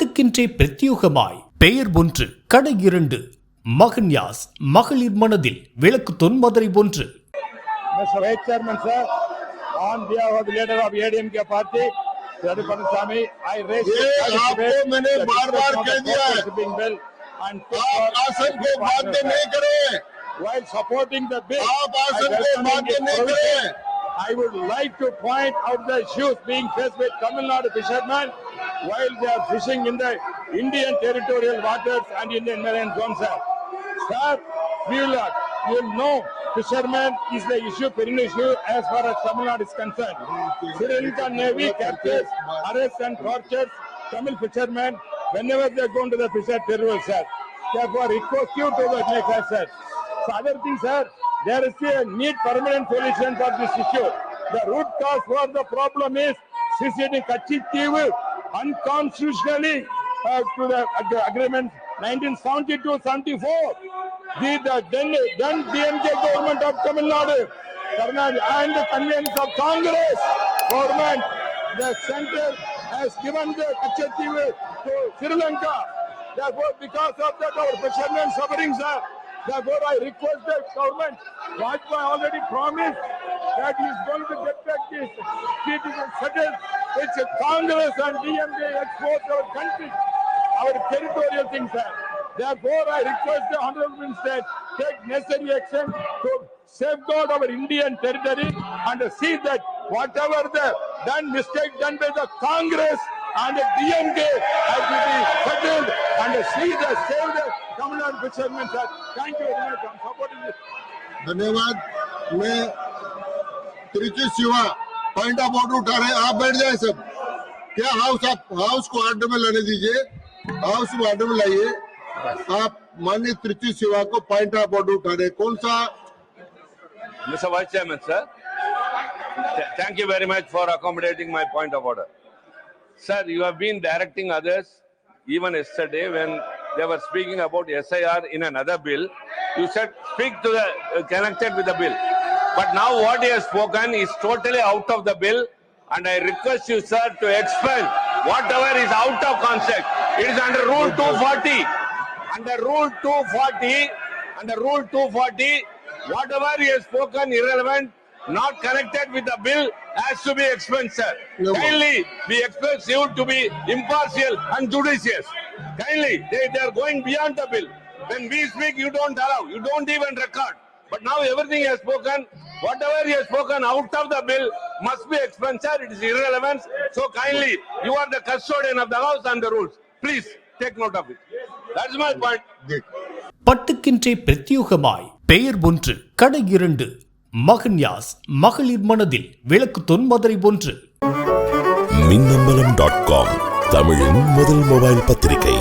பட்டுக்கின்றே பிரத்யோகமாய் பெயர் ஒன்று கடை இரண்டு மகன்யாஸ் மகளிர் மனதில் விளக்கு தொன்மதுரை ஒன்று Mr. Vice Chairman, sir, on behalf of the leader of ADMK party, Sri Pannaswamy, I raise. ये आपको मैंने बार-बार कह दिया है। Shipping bill and. आप आसन को बाध्य नहीं करें While supporting the bill. आप I आसन को welcome बाध्य its नहीं provision. करें I would like to point out the issues being faced with Tamil Nadu fishermen while they are fishing in the Indian territorial waters and Indian marine zones. Sir, Sir, we will, uh, you will know fishermen is the issue, perennial issue as far as Tamil Nadu is concerned. Sri Lanka Navy captures, arrests and tortures Tamil fishermen whenever they go into the fisher territory, sir. Therefore, request you to the next, sir. So other thing, sir, there is a need permanent solution for this issue. The root cause for the problem is CCD Kachitiv unconstitutionally uh, to the, agreement 1972-74. The, the then, then DMK government of Tamil Nadu and the convenience of Congress government, the center has given the Kachitiv to Sri Lanka. Therefore, because of that, our fishermen sufferings sir. Therefore, I request the government, Vajpayee already promised that he is going to get back this seat is settled. It's a Congress and DMK export our country, our territorial things, sir. Therefore, I request the Honorable Minister take necessary action to safeguard our Indian territory and see that whatever the done mistake done by the Congress and the DMK has to be settled and see the save the Tamil Nadu fishermen, sir. Thank you very much. I'm supporting this. धन्यवाद मैं त्रिचि सिवा point of order उठा रहे हैं। आप बैठ जाए सब। क्या हाउस आप हाउस को ऑर्डर में लड़ने दीजिए। हाउस को ऑर्डर में लाइए। आप माननीय त्रिचि सिवा को पॉइंट ऑफ़ ऑर्डर उठा रहे कौन सा? Mister vice chairman, sir. Thank you very much for accommodating my point of order sir you have been directing others even yesterday when they were speaking about SIR in another bill you said speak to the connected with the bill But now what he has spoken is totally out of the bill and I request you, sir, to expel whatever is out of context. It is under Rule 240. Under Rule 240, under Rule 240, whatever he has spoken irrelevant, not connected with the bill, has to be expunged, sir. No. Kindly be expect you to be impartial and judicious. Kindly, they, they are going beyond the bill. When we speak, you don't allow, you don't even record. But now everything he has spoken, whatever he has spoken out of the bill must be expunged, sir. It is irrelevant. So kindly, you are the custodian of the house and the rules. Please take note of it. That's my point. देख பட்டுக்கின்றே பிரத்யோகமாய் பெயர் ஒன்று கடை இரண்டு மகன்யாஸ் மகளிர் மனதில் விளக்கு தொன்மதுரை ஒன்று Minnambalam dot com தமிழின் முதல் மொபைல் பத்திரிகை